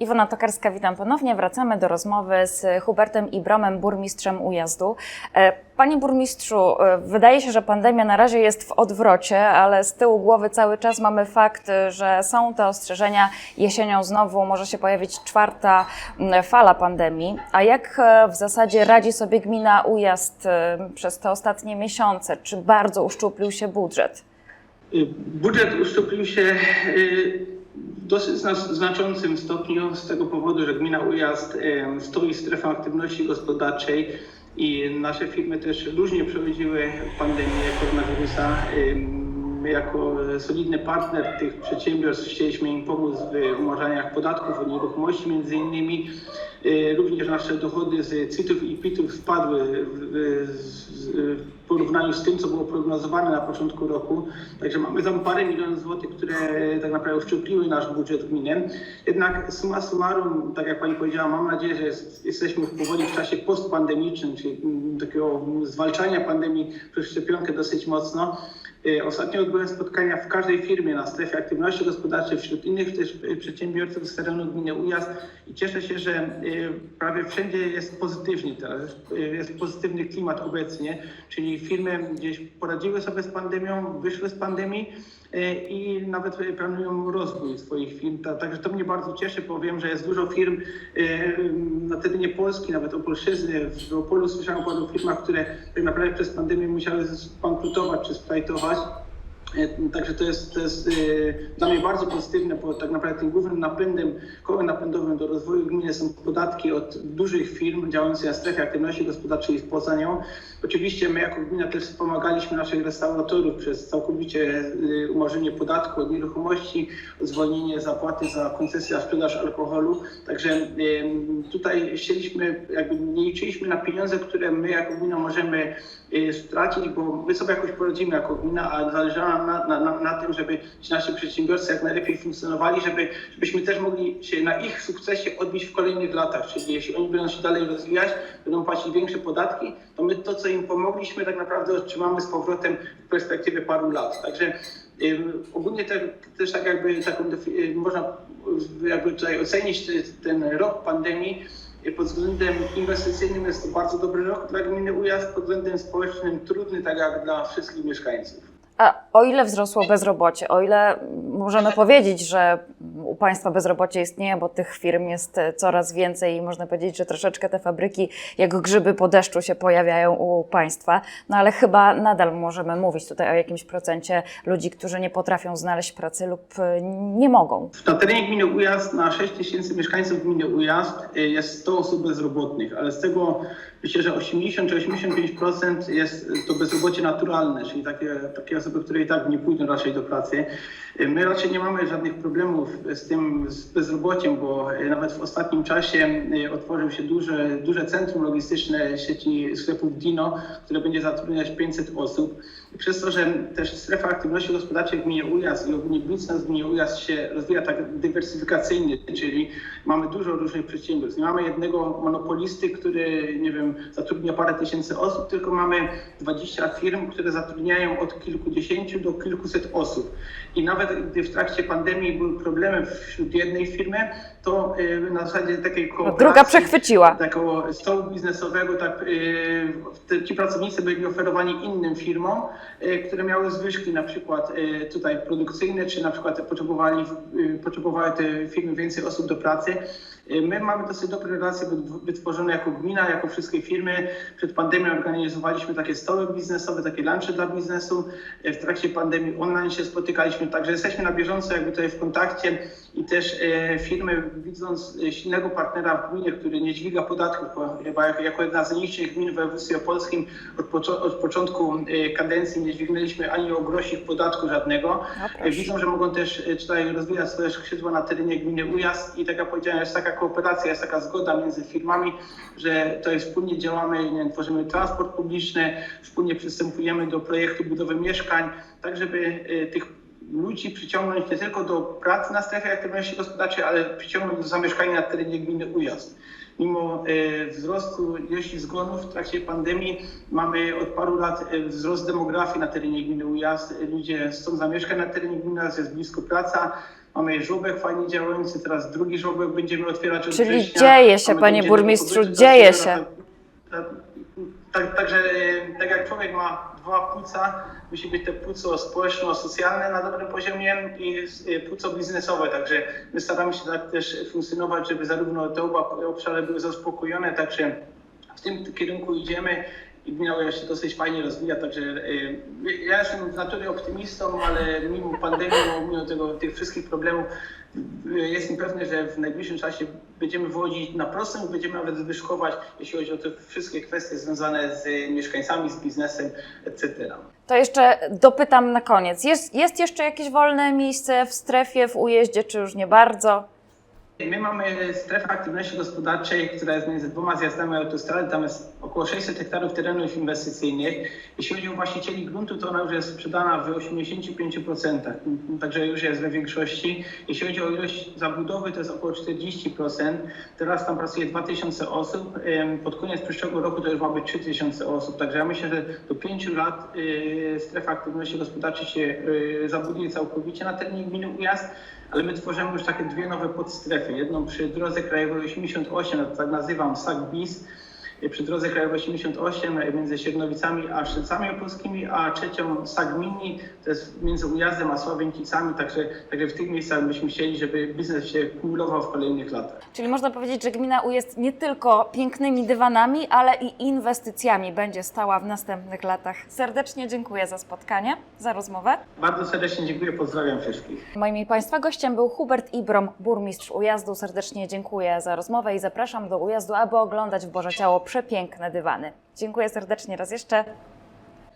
Iwona Tokarska, witam ponownie. Wracamy do rozmowy z Hubertem Ibromem, burmistrzem Ujazdu. E, Panie burmistrzu, e, wydaje się, że pandemia na razie jest w odwrocie, ale z tyłu głowy cały czas mamy fakt, e, że są te ostrzeżenia. Jesienią znowu może się pojawić czwarta fala pandemii. A jak w zasadzie radzi sobie gmina Ujazd przez te ostatnie miesiące? Czy bardzo uszczuplił się budżet? Y, Budżet uszczuplił się y, dosyć zna- znaczącym stopniu z tego powodu, że gmina Ujazd stoi strefą aktywności gospodarczej i nasze firmy też różnie przechodziły pandemię koronawirusa. My jako solidny partner tych przedsiębiorstw chcieliśmy im pomóc w umarzaniach podatków od nieruchomości między innymi. Y, Również nasze dochody z CIT-ów i PIT-ów spadły z tym, co było prognozowane na początku roku. Także mamy tam parę milionów złotych, które tak naprawdę uszczupliły nasz budżet gminy. Jednak summa summarum, tak jak Pani powiedziała, mam nadzieję, że jest, jesteśmy powoli w czasie postpandemicznym, czyli mm, takiego zwalczania pandemii przez szczepionkę dosyć mocno. Y, Ostatnio odbyłem spotkania w każdej firmie na strefie aktywności gospodarczej, wśród innych też przedsiębiorców z terenu gminy Ujazd i cieszę się, że y, prawie wszędzie jest pozytywnie teraz, y, jest pozytywny klimat obecnie, czyli firmy gdzieś poradziły sobie z pandemią, wyszły z pandemii y, i nawet planują rozwój swoich firm. Ta- Także to mnie bardzo cieszy, bo wiem, że jest dużo firm y, na terenie Polski, nawet Opolszczyzny. W Opolu słyszałem o firmach, które tak naprawdę przez pandemię musiały zbankrutować czy splajtować. E, Także to jest, to jest e, dla mnie bardzo pozytywne, bo tak naprawdę tym głównym napędem, kołem napędowym do rozwoju gminy są podatki od dużych firm działających na strefie aktywności gospodarczej i poza nią. Oczywiście my jako gmina też wspomagaliśmy naszych restauratorów przez całkowicie e, umorzenie podatku od nieruchomości, zwolnienie zapłaty za koncesję na sprzedaż alkoholu. Także tutaj chcieliśmy, jakby nie liczyliśmy na pieniądze, które my jako gmina możemy stracić, bo my sobie jakoś poradzimy jako gmina, a nam na, na, na, tym, żeby ci nasi przedsiębiorcy jak najlepiej funkcjonowali, żeby, żebyśmy też mogli się na ich sukcesie odbić w kolejnych latach. Czyli jeśli oni będą się dalej rozwijać, będą płacić większe podatki, to my to, co im pomogliśmy, tak naprawdę otrzymamy z powrotem w perspektywie paru lat. Także Ogólnie te, też tak jakby taką można jakby tutaj ocenić te, ten rok pandemii y, pod względem inwestycyjnym jest to bardzo dobry rok dla gminy Ujazd, pod względem społecznym trudny tak jak dla wszystkich mieszkańców. A o ile wzrosło bezrobocie? O ile możemy powiedzieć, że u Państwa bezrobocie istnieje, bo tych firm jest e, coraz więcej i można powiedzieć, że troszeczkę te fabryki jak grzyby po deszczu się pojawiają u Państwa, no ale chyba nadal możemy mówić tutaj o jakimś procencie ludzi, którzy nie potrafią znaleźć pracy lub e, nie mogą. Na terenie gminy Ujazd na 6 tysięcy mieszkańców gminy Ujazd y, jest 100 osób bezrobotnych, ale z tego myślę, że 80 czy 85% jest to bezrobocie naturalne, czyli takie, takie osoby, które i tak nie pójdą raczej do pracy. My raczej nie mamy żadnych problemów z tym z bezrobociem, bo nawet w ostatnim czasie otworzył się duże, duże centrum logistyczne sieci sklepów Dino, które będzie zatrudniać 500 osób. Przez to, że też strefa aktywności gospodarczej w gminie Ujazd i ogólnie w gminie Ujazd się rozwija tak dywersyfikacyjnie, czyli mamy dużo różnych przedsiębiorstw. Nie mamy jednego monopolisty, który, nie wiem, zatrudnia parę tysięcy osób, tylko mamy 20 firm, które zatrudniają od kilkudziesięciu do kilkuset osób. I nawet gdy w trakcie pandemii były problemy wśród jednej firmy, to y, na zasadzie takiej No, kooperacji druga przechwyciła. takiego stołu biznesowego, tak, y, ci pracownicy byli oferowani innym firmom, y, które miały zwyżki na przykład tutaj produkcyjne, czy na przykład potrzebowali, potrzebowały te firmy więcej osób do pracy. Y, My mamy dosyć dobre relacje wy- wytworzone jako gmina, jako wszystkie firmy. Przed pandemią organizowaliśmy takie stoły biznesowe, takie lunchy dla biznesu. Y, W trakcie pandemii online się spotykaliśmy, także jesteśmy na bieżąco jakby tutaj w kontakcie i też e, firmy widząc e, silnego partnera w gminie, który nie dźwiga podatków, chyba jako, jedna z niższych gmin w województwie opolskim od, od początku e, kadencji nie dźwignęliśmy ani o grosich podatku żadnego. No. Widzą, że mogą też tutaj rozwijać swoje skrzydła na terenie gminy Ujazd i tak jak powiedziałem, jest taka kooperacja, jest taka zgoda między firmami, że tutaj wspólnie działamy, nie tworzymy transport publiczny, wspólnie przystępujemy do projektu budowy mieszkań, tak żeby tych ludzi przyciągnąć nie tylko do pracy na strefie aktywności gospodarczej, ale przyciągnąć do zamieszkania na terenie gminy Ujazd. mimo e, wzrostu ilości zgonów w trakcie pandemii mamy od paru lat e, wzrost demografii na terenie gminy Ujazd. Ludzie chcą zamieszkać na terenie gminy, Ujazd, jest blisko praca. Mamy żłobek fajnie działający, teraz drugi żłobek będziemy otwierać od Czyli września. dzieje się, panie burmistrzu, dzieje się. Tak, także e, tak jak człowiek ma dwa płuca, musi być to płuco społeczno-socjalne na dobrym poziomie i e, płuco biznesowe. Także my staramy się tak też funkcjonować, żeby zarówno te oba obszary były zaspokojone, także w tym kierunku idziemy i gmina się dosyć fajnie rozwija, także e, ja jestem z natury optymistą, ale mimo pandemii, mimo tego, tych wszystkich problemów, e, jestem pewny, że w najbliższym czasie będziemy wychodzić na prostą będziemy nawet zwyżkować, jeśli chodzi o te wszystkie kwestie związane z mieszkańcami, z biznesem, etc. To jeszcze dopytam na koniec. Jest, jest jeszcze jakieś wolne miejsce w strefie, w ujeździe, czy już nie bardzo? My mamy strefę aktywności gospodarczej, która jest między dwoma zjazdami autostrady. Tam jest około 600 hektarów terenów inwestycyjnych. Jeśli chodzi o właścicieli gruntu, to ona już jest sprzedana w 85%, także już jest we większości. Jeśli chodzi o ilość zabudowy, to jest około 40%. Teraz tam pracuje 2000 osób. Pod koniec przyszłego roku to już ma być 3000 osób. Także ja myślę, że do 5 lat y, strefa aktywności gospodarczej się y, zabuduje całkowicie na terenie gminy Ujazd ale my tworzymy już takie dwie nowe podstrefy. Jedną przy drodze krajowej 88, tak nazywam SAG-BIS, przy drodze krajowej 88 między Siedlowicami a Szczecami Opolskimi, a trzecią SAG-MINI, to jest między Ujazdem a Sławęcicami, także, także w tych miejscach byśmy chcieli, żeby biznes się kumulował w kolejnych latach. Czyli można powiedzieć, że gmina U jest nie tylko pięknymi dywanami, ale i inwestycjami będzie stała w następnych latach. Serdecznie dziękuję za spotkanie, za rozmowę. Bardzo serdecznie dziękuję, pozdrawiam wszystkich. Moim i Państwa gościem był Hubert Ibrom, burmistrz Ujazdu. Serdecznie dziękuję za rozmowę i zapraszam do Ujazdu, aby oglądać w Boże Ciało przepiękne dywany. Dziękuję serdecznie raz jeszcze,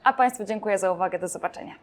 a Państwu dziękuję za uwagę. Do zobaczenia.